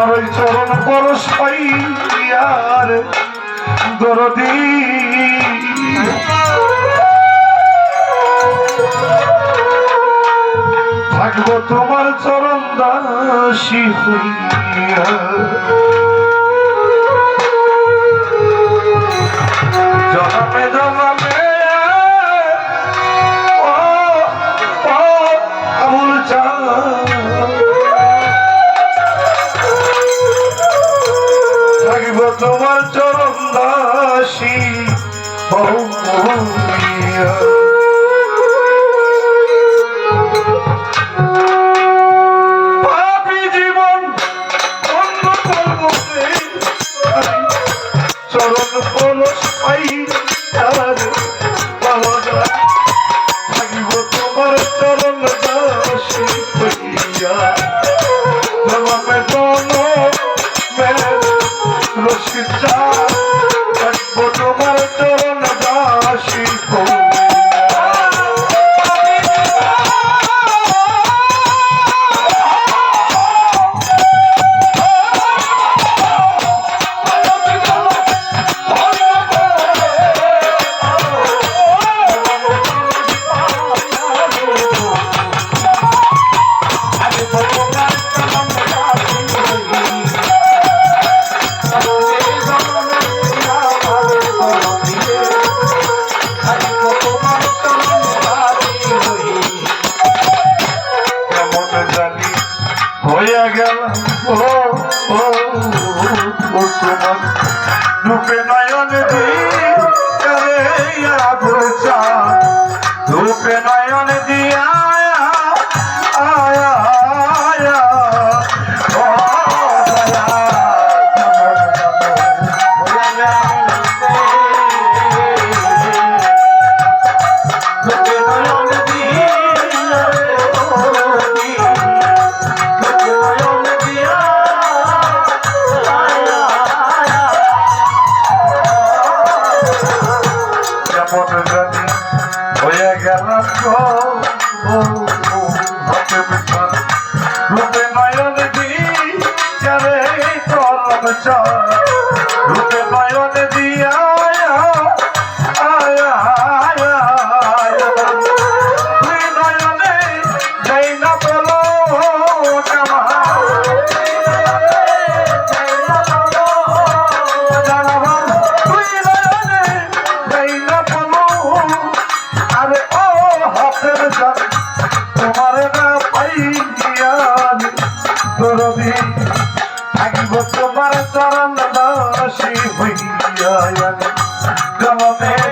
তোমার ওই চরণ পরশ পাইয়ার দরদি। থাকব তোমার চরণ দাসী হইয়া on the রূপে নয়ন দিয়া রূপে নয়ন দি যাবে করম চর। নবমে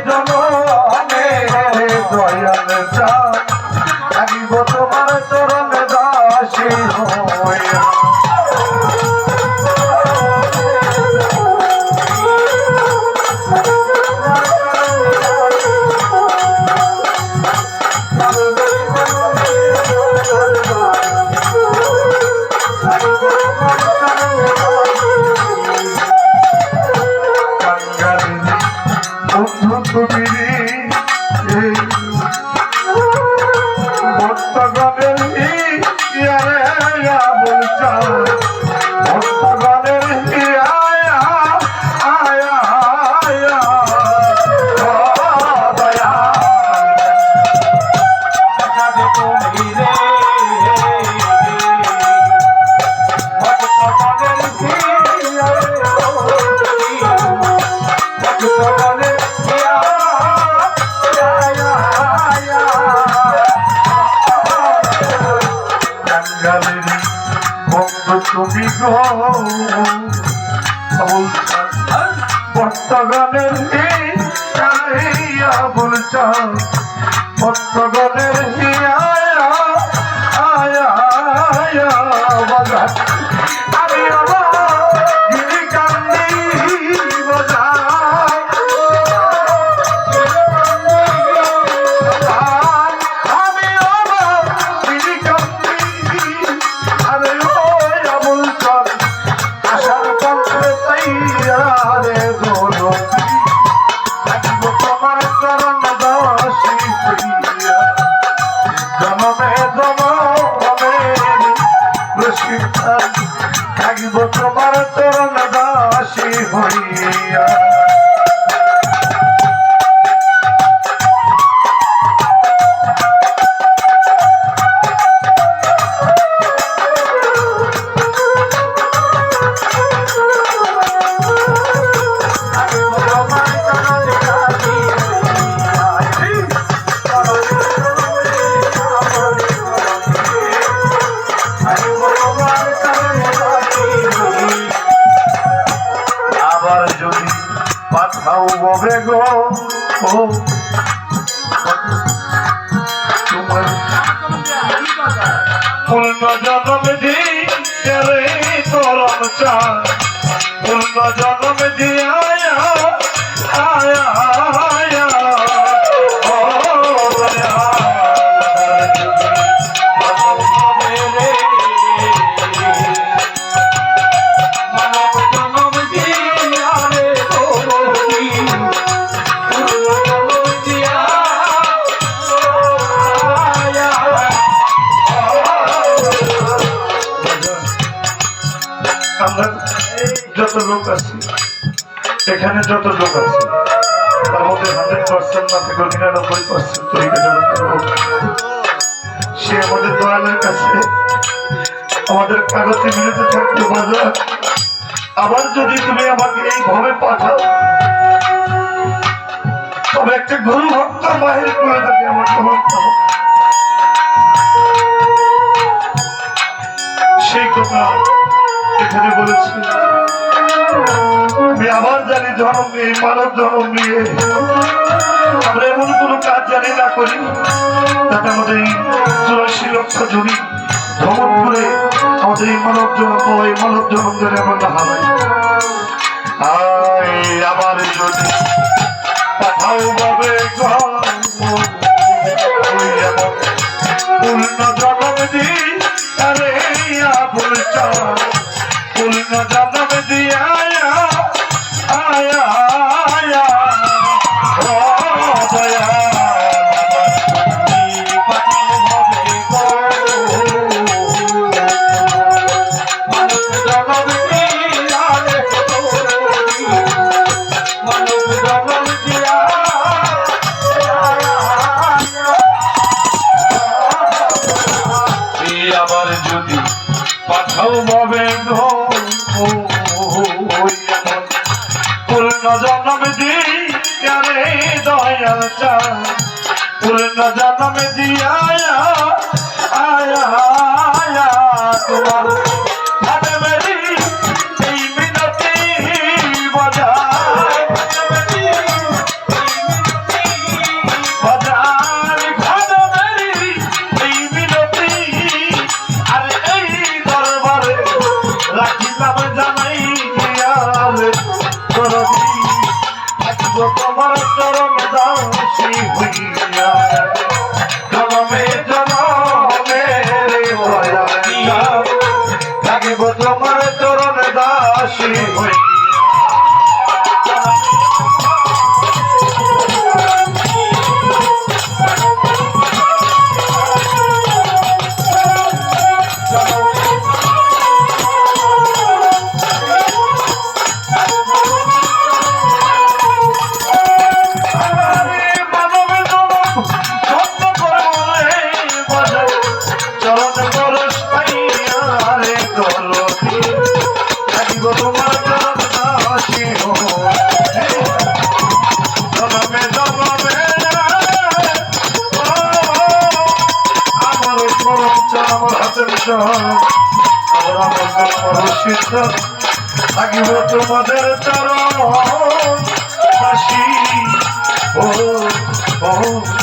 বলবি আরে আবুল চাল ভক্তগণের চাহিয়া বলছ ভক্তগণের আবার যদি পাঠাও গো ও। লোক আছি। এখানে যত লোক আছে মধ্যে হান্ড্রেড পার্সেন্ট না থেকে নিরানব্বই পার্সেন্ট তরিকা জগতের লোক সে আমাদের দয়ালের কাছে, আমাদের কাগজে মিলিতে থাকতে বাজার আবার যদি তুমি আমাকে এই এইভাবে পাঠাও, তবে একটা গুরু ভক্ত বাহির করে থাকে আমার তোমার সেই কথা এখানে বলেছি। আবার জানি ধর্ম নিয়ে, মানব ধর্ম নিয়ে। আমরা এমন কোনো কাজ জানি না করি তাতে আমাদের এই চুরাশি লক্ষ জমি ভ্রমণ করে আমাদের এই মানব জনম এই মানব জনম ধরে আমরা হারাই আবার যদি পাঠাও ভাবে পূর্ণ জন্ম দিয়ে দয়াল চা পূর্ণ জন্ম দিয়া আয়া আয়া তোমার। দাসী আমরা মজুর পরশিদ্ধ থাকিব তোমাদের চরণ হাসি ও ও।